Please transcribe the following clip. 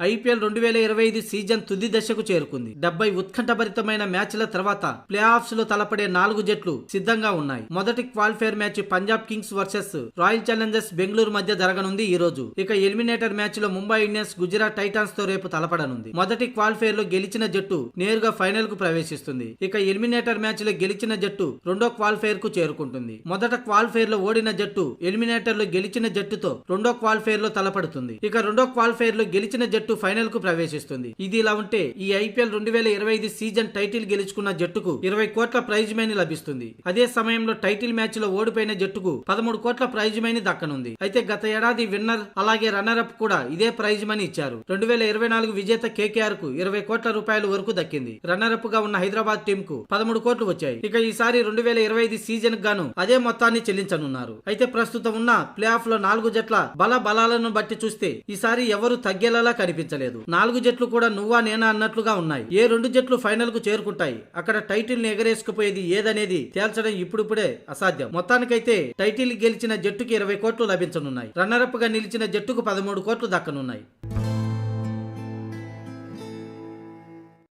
IPL రెండు వేల ఇరవై ఐదు సీజన్ తుది దశకు చేరుకుంది. డెబ్బై ఉత్కంఠభరితమైన మ్యాచ్ల తర్వాత ప్లే ఆఫ్స్లో తలపడే నాలుగు జట్లు సిద్ధంగా ఉన్నాయి. మొదటి qualifier match Punjab Kings versus Royal Challengers Bengaluru మధ్య జరగనుంది ఈ రోజు. ఇక ఎలిమినేటర్ మ్యాచ్లో ముంబై ఇండియన్స్ గుజరాత్ టైటాన్స్తో రేపు తలపడనుంది. మొదటి క్వాలిఫైర్లో గెలిచిన జట్టు నేరుగా ఫైనల్కు ప్రవేశిస్తుంది. ఇక ఎలిమినేటర్ మ్యాచ్లో గెలిచిన జట్టు రెండో క్వాలిఫైర్కు చేరుకుంటుంది. మొదట క్వాలిఫైర్లో ఓడిన జట్టు ఎలిమినేటర్లో గెలిచిన జట్టుతో రెండో క్వాలిఫైర్లో తలపడుతుంది. ఇక రెండో క్వాలిఫైర్లో గెలిచిన జట్టు ఫైనల్కు ప్రవేశిస్తుంది. ఇది ఇలా ఉంటే ఈ ఐపీఎల్ రెండు వేల ఇరవై ఐదు సీజన్ టైటిల్ గెలుచుకున్న జట్టుకు ఇరవై కోట్ల ప్రైజ్ మనీ లభిస్తుంది. అదే సమయంలో టైటిల్ మ్యాచ్లో ఓడిపోయిన జట్టుకు పదమూడు కోట్ల ప్రైజ్ మనీ దక్కనుంది. అయితే గత ఏడాది విన్నర్ అలాగే రన్నర్ అప్ కూడా ఇదే ప్రైజ్ మనీ ఇచ్చారు. రెండు వేల ఇరవై నాలుగు విజేత కేకేఆర్కు ఇరవై కోట్ల రూపాయల వరకు దక్కింది. రన్నర్ అప్గా ఉన్న హైదరాబాద్ టీం కు పదమూడు కోట్లు వచ్చాయి. ఇక ఈసారి రెండు వేల ఇరవై ఐదు సీజన్ గాను అదే మొత్తాన్ని చెల్లించనున్నారు. అయితే ప్రస్తుతం ఉన్న ప్లే ఆఫ్లో నాలుగు జట్ల బల బలాలను బట్టి చూస్తే ఈసారి ఎవరు తగ్గేలా కనిపించలేదు. నాలుగు జట్లు కూడా నువ్వా నేనా అన్నట్లుగా ఉన్నాయి. ఏ రెండు జట్లు ఫైనల్కు చేరుకుంటాయి. అక్కడ టైటిల్ని ఎగరేసుకుపోయేది ఏదనేది తేల్చడం ఇప్పుడిప్పుడే అసాధ్యం. మొత్తానికైతే టైటిల్ గెలిచిన జట్టుకి ఇరవై కోట్లు లభించనున్నాయి. రన్నరప్గా నిలిచిన జట్టుకు పదమూడు కోట్లు దక్కనున్నాయి.